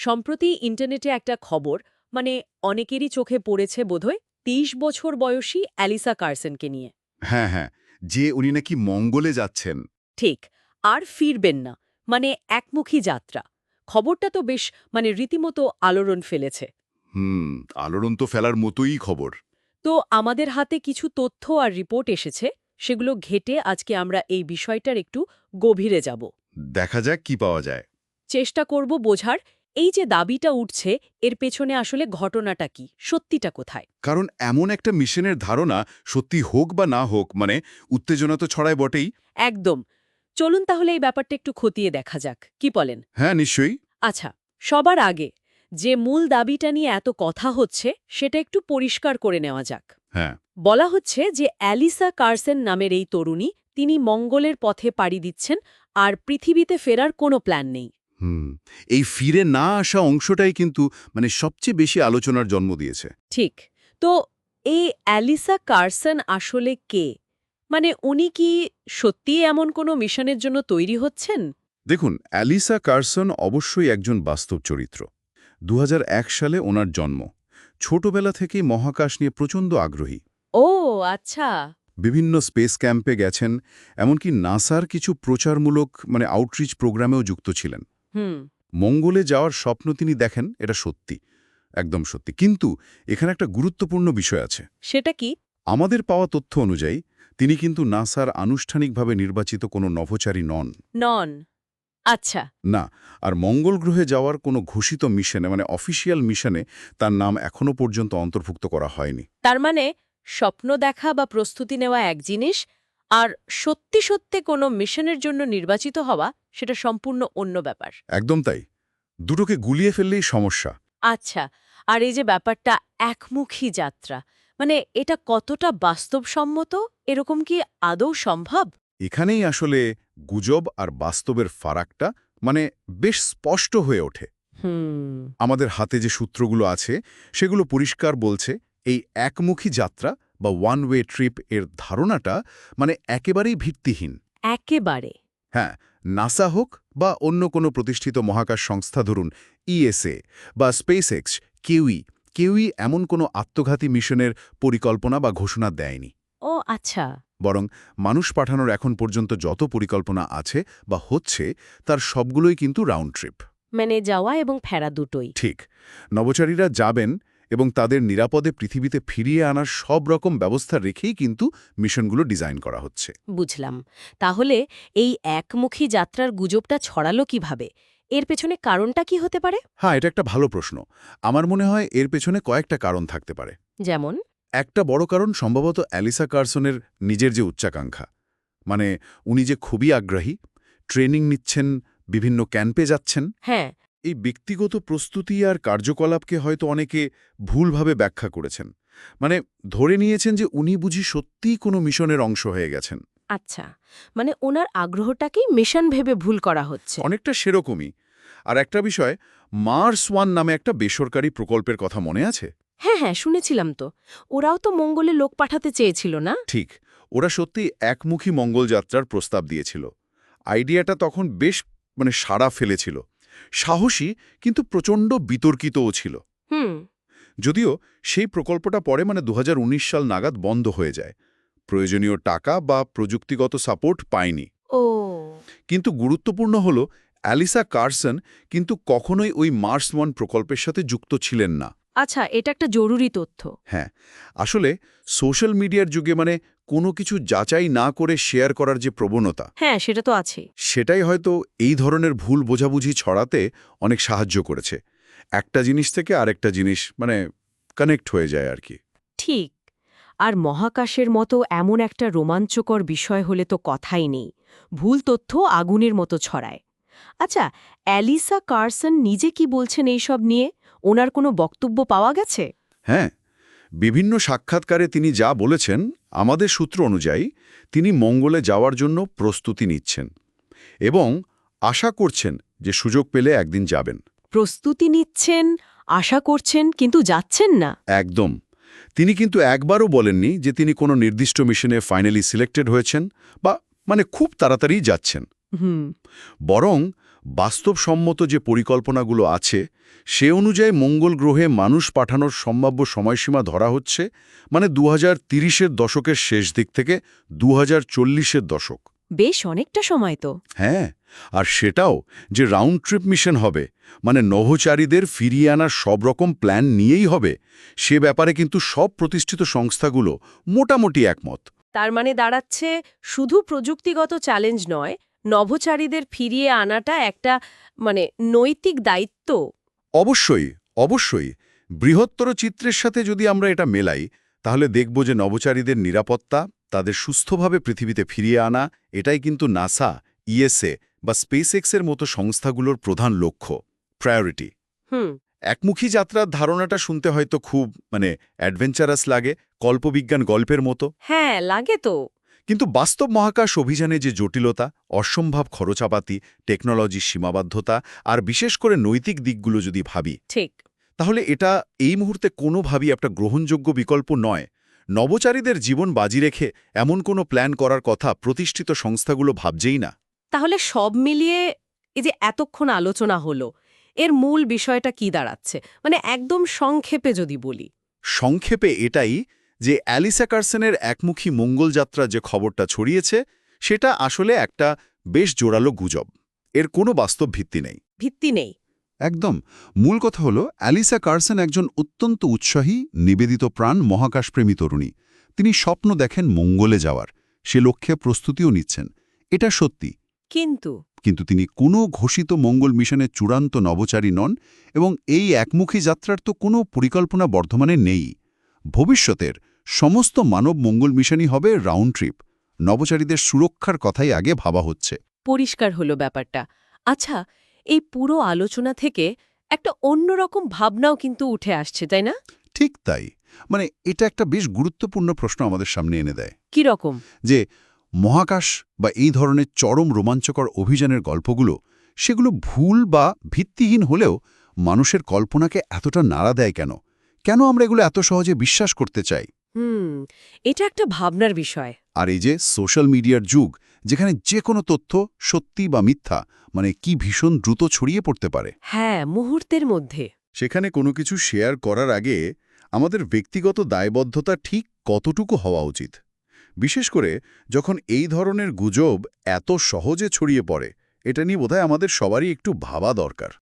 সম্প্রতি ইন্টারনেটে একটা খবর মানে অনেকেরই চোখে পড়েছে বোধহয় তেইশ বছর বয়সী অ্যালিসা কার্সেনকে নিয়ে। হ্যাঁ হ্যাঁ যে উনি নাকি মঙ্গলে যাচ্ছেন। ঠিক আর ফিরবেন না মানে একমুখী যাত্রা। খবরটা তো বেশ মানে রীতিমতো আলোড়ন ফেলেছে। হুম আলোড়ন তো ফেলার মতোই খবর। তো আমাদের হাতে কিছু তথ্য আর রিপোর্ট এসেছে সেগুলো ঘেটে আজকে আমরা এই বিষয়টার একটু গভীরে যাব। দেখা যাক কি পাওয়া যায়। চেষ্টা করব বোঝার এই যে দাবিটা উঠছে এর পেছনে আসলে ঘটনাটা কি? সত্যিটা কোথায়? কারণ এমন একটা মিশনের ধারণা সত্যি হোক বা না হোক মানে উত্তেজনা তো ছড়ায় বটেই। একদম। চলুন তাহলে এই ব্যাপারটা একটু খতিয়ে দেখা যাক। কি বলেন? হ্যাঁ নিশ্চয়ই। আচ্ছা সবার আগে যে মূল দাবিটা নিয়ে এত কথা হচ্ছে সেটা একটু পরিষ্কার করে নেওয়া যাক। হ্যাঁ। বলা হচ্ছে যে অ্যালিসা কার্সেন নামের এই তরুণী তিনি মঙ্গলের পথে পাড়ি দিচ্ছেন আর পৃথিবীতে ফেরার কোনো প্ল্যান নেই। হুম এই ফিরে না আসা অংশটাই কিন্তু মানে সবচেয়ে বেশি আলোচনার জন্ম দিয়েছে। ঠিক। তো এই অ্যালিসা কার্সন আসলে কে? মানে উনি কি সত্যিই এমন কোনো মিশনের জন্য তৈরি হচ্ছেন? দেখুন অ্যালিসা কার্সন অবশ্যই একজন বাস্তব চরিত্র। দু হাজার এক সালে ওনার জন্ম। ছোটবেলা থেকেই মহাকাশ নিয়ে প্রচণ্ড আগ্রহী। ও আচ্ছা। বিভিন্ন স্পেস ক্যাম্পে গেছেন এমনকি নাসার কিছু প্রচারমূলক মানে আউটরিচ প্রোগ্রামেও যুক্ত ছিলেন। হুম। মঙ্গলে যাওয়ার স্বপ্ন তিনি দেখেন এটা সত্যি একদম সত্যি। কিন্তু এখানে একটা গুরুত্বপূর্ণ বিষয় আছে। সেটা কি? আমাদের পাওয়া তথ্য অনুযায়ী তিনি কিন্তু নাসার আনুষ্ঠানিকভাবে নির্বাচিত কোনো নভোচারী নন। নন। আচ্ছা। না আর মঙ্গল গ্রহে যাওয়ার কোনো ঘোষিত মিশনে মানে অফিসিয়াল মিশনে তার নাম এখনও পর্যন্ত অন্তর্ভুক্ত করা হয়নি। তার মানে স্বপ্ন দেখা বা প্রস্তুতি নেওয়া এক জিনিস আর সত্যি সত্যি কোনো মিশনের জন্য নির্বাচিত হওয়া সেটা সম্পূর্ণ অন্য ব্যাপার। একদম তাই। দুটোকে গুলিয়ে ফেললেই সমস্যা। আচ্ছা আর এই যে ব্যাপারটা একমুখী যাত্রা মানে এটা কতটা বাস্তবসম্মত? এরকম কি আদৌ সম্ভব? এখানেই আসলে গুজব আর বাস্তবের ফারাকটা মানে বেশ স্পষ্ট হয়ে ওঠে। হুম। আমাদের হাতে যে সূত্রগুলো আছে সেগুলো পরিষ্কার বলছে এই একমুখী যাত্রা বা ওয়ান ওয়ে ট্রিপ এর ধারণাটা মানে একেবারেই ভিত্তিহীন। একেবারে। হ্যাঁ নাসা হোক বা অন্য কোনো প্রতিষ্ঠিত মহাকাশ সংস্থা ধরুন ইএসএ বা স্পেস এক্স কেউই কেউই এমন কোনো আত্মঘাতী মিশনের পরিকল্পনা বা ঘোষণা দেয়নি। ও আচ্ছা। বরং মানুষ পাঠানোর এখন পর্যন্ত যত পরিকল্পনা আছে বা হচ্ছে তার সবগুলোই কিন্তু রাউন্ড ট্রিপ মানে যাওয়া এবং ফেরা দুটোই। ঠিক। নবচারীরা যাবেন এবং তাদের নিরাপদে পৃথিবীতে ফিরিয়ে আনার সব রকম ব্যবস্থা রেখেই কিন্তু মিশনগুলো ডিজাইন করা হচ্ছে। বুঝলাম। তাহলে এই একমুখী যাত্রার গুজবটা ছড়ালো কীভাবে? এর পেছনে কারণটা কি হতে পারে? হ্যাঁ এটা একটা ভালো প্রশ্ন। আমার মনে হয় এর পেছনে কয়েকটা কারণ থাকতে পারে। যেমন? একটা বড় কারণ সম্ভবত অ্যালিসা কার্সনের নিজের যে উচ্চাকাঙ্ক্ষা। মানে উনি যে খুবই আগ্রহী ট্রেনিং নিচ্ছেন বিভিন্ন ক্যাম্পে যাচ্ছেন। হ্যাঁ এই ব্যক্তিগত প্রস্তুতি আর কার্যকলাপকে হয়তো অনেকে ভুলভাবে ব্যাখ্যা করেছেন। মানে ধরে নিয়েছেন যে উনি বুঝি সত্যিই কোনো মিশনের অংশ হয়ে গেছেন। আচ্ছা মানে ওনার আগ্রহটাকেই মিশন ভেবে ভুল করা হচ্ছে। অনেকটা সেরকমই। আর একটা বিষয় মার্স ওয়ান নামে একটা বেসরকারি প্রকল্পের কথা মনে আছে? হ্যাঁ হ্যাঁ শুনেছিলাম তো। ওরাও তো মঙ্গলে লোক পাঠাতে চেয়েছিল না? ঠিক ওরা সত্যি একমুখী মঙ্গল যাত্রার প্রস্তাব দিয়েছিল। আইডিয়াটা তখন বেশ মানে সাড়া ফেলেছিল। সাহসী কিন্তু প্রচণ্ড বিতর্কিতও ছিল। যদিও সেই প্রকল্পটা পরে মানে দু হাজার উনিশ সাল নাগাদ বন্ধ হয়ে যায়। প্রয়োজনীয় টাকা বা প্রযুক্তিগত সাপোর্ট পায়নি। ও। কিন্তু গুরুত্বপূর্ণ হল অ্যালিসা কার্সন কিন্তু কখনোই ওই মার্স ওয়ান প্রকল্পের সাথে যুক্ত ছিলেন না। আচ্ছা এটা একটা জরুরি তথ্য। হ্যাঁ আসলে সোশ্যাল মিডিয়ার যুগে মানে কোনো কিছু যাচাই না করে শেয়ার করার যে প্রবণতা হ্যাঁ সেটা তো আছে সেটাই হয়তো এই ধরনের ভুল বোঝাবুঝি ছড়াতে অনেক সাহায্য করেছে। একটা জিনিস থেকে আরেকটা জিনিস মানে কানেক্ট হয়ে যায় আর কি। ঠিক। আর মহাকাশের মতো এমন একটা রোমাঞ্চকর বিষয় হলে তো কথাই নেই। ভুল তথ্য আগুনের মতো ছড়ায়। আচ্ছা অ্যালিসা কার্সন নিজে কি বলছেন এইসব নিয়ে? ওনার কোনো বক্তব্য পাওয়া গেছে? হ্যাঁ বিভিন্ন সাক্ষাৎকারে তিনি যা বলেছেন আমাদের সূত্র অনুযায়ী তিনি মঙ্গলে যাওয়ার জন্য প্রস্তুতি নিচ্ছেন এবং আশা করছেন যে সুযোগ পেলে একদিন যাবেন। প্রস্তুতি নিচ্ছেন আশা করছেন কিন্তু যাচ্ছেন না? একদম। তিনি কিন্তু একবারও বলেননি যে তিনি কোনো নির্দিষ্ট মিশনে ফাইনালি সিলেক্টেড হয়েছেন বা মানে খুব তাড়াতাড়ি যাচ্ছেন। হুম। বরং বাস্তবসম্মত যে পরিকল্পনাগুলো আছে সে অনুযায়ী মঙ্গল গ্রহে মানুষ পাঠানোর সম্ভাব্য সময়সীমা ধরা হচ্ছে মানে দু হাজার দশকের শেষ দিক থেকে দু হাজার দশক। বেশ অনেকটা সময় তো। হ্যাঁ আর সেটাও যে রাউন্ড ট্রিপ মিশন হবে মানে নভোচারীদের ফিরিয়ে আনার সব রকম প্ল্যান নিয়েই হবে সে ব্যাপারে কিন্তু সব প্রতিষ্ঠিত সংস্থাগুলো মোটামুটি একমত। তার মানে দাঁড়াচ্ছে শুধু প্রযুক্তিগত চ্যালেঞ্জ নয় নভোচারীদের ফিরিয়ে আনাটা একটা মানে নৈতিক দায়িত্ব। অবশ্যই অবশ্যই। বৃহত্তর চিত্রের সাথে যদি আমরা এটা মেলাই তাহলে দেখব যে নভোচারীদের নিরাপত্তা তাদের সুস্থভাবে পৃথিবীতে ফিরিয়ে আনা এটাই কিন্তু নাসা ইএসএ বা স্পেসএক্সের মতো সংস্থাগুলোর প্রধান লক্ষ্য প্রায়োরিটি। হুম। একমুখী যাত্রার ধারণাটা শুনতে হয়তো খুব মানে অ্যাডভেঞ্চারাস লাগে কল্পবিজ্ঞান গল্পের মতো। হ্যাঁ লাগে তো। কিন্তু বাস্তব মহাকাশ অভিযানে যে জটিলতা অসম্ভব খরচাপাতি টেকনোলজির সীমাবদ্ধতা আর বিশেষ করে নৈতিক দিকগুলো যদি ভাবি ঠিক। তাহলে এটা এই মুহূর্তে কোনোভাবেই একটা গ্রহণযোগ্য বিকল্প নয়। নবচারীদের জীবন বাজি রেখে এমন কোনো প্ল্যান করার কথা প্রতিষ্ঠিত সংস্থাগুলো ভাবছেই না। তাহলে সব মিলিয়ে এই যে এতক্ষণ আলোচনা হলো এর মূল বিষয়টা কি দাঁড়াচ্ছে? মানে একদম সংক্ষেপে যদি বলি। সংক্ষেপে এটাই যে অ্যালিসা কার্সেনের একমুখী মঙ্গলযাত্রা যে খবরটা ছড়িয়েছে সেটা আসলে একটা বেশ জোরালো গুজব। এর কোনো বাস্তব ভিত্তি নেই। ভিত্তি নেই। একদম। মূল কথা হলো অ্যালিসা কার্সন একজন অত্যন্ত উৎসাহী নিবেদিত প্রাণ মহাকাশপ্রেমী তরুণী। তিনি স্বপ্ন দেখেন মঙ্গলে যাওয়ার। সে লক্ষ্যে প্রস্তুতিও নিচ্ছেন। এটা সত্যি। কিন্তু কিন্তু তিনি কোনো ঘোষিত মঙ্গল মিশনের চূড়ান্ত নবচারী নন এবং এই একমুখী যাত্রার তো কোনো পরিকল্পনা বর্ধমানে নেই। ভবিষ্যতের সমস্ত মানব মঙ্গল মিশনই হবে রাউন্ড ট্রিপ নবচারীদের সুরক্ষার কথাই আগে ভাবা হচ্ছে। পরিষ্কার হলো ব্যাপারটা। আচ্ছা এই পুরো আলোচনা থেকে একটা অন্যরকম ভাবনাও কিন্তু উঠে আসছে তাই না? ঠিক তাই। মানে এটা একটা বেশ গুরুত্বপূর্ণ প্রশ্ন আমাদের সামনে এনে দেয়। কি রকম? যে মহাকাশ বা এই ধরনের চরম রোমাঞ্চকর অভিযানের গল্পগুলো সেগুলো ভুল বা ভিত্তিহীন হলেও মানুষের কল্পনাকে এতটা নাড়া দেয় কেন? কেন আমরা এগুলো এত সহজে বিশ্বাস করতে চাই? হুম এটা একটা ভাবনার বিষয়। আর এই যে সোশ্যাল মিডিয়ার যুগ যেখানে যে কোনো তথ্য সত্যি বা মিথ্যা মানে কি ভীষণ দ্রুত ছড়িয়ে পড়তে পারে। হ্যাঁ মুহূর্তের মধ্যে। সেখানে কোনো কিছু শেয়ার করার আগে আমাদের ব্যক্তিগত দায়বদ্ধতা ঠিক কতটুকু হওয়া উচিত? বিশেষ করে যখন এই ধরনের গুজব এত সহজে ছড়িয়ে পড়ে এটা নিয়ে বোধহয় আমাদের সবারই একটু ভাবা দরকার।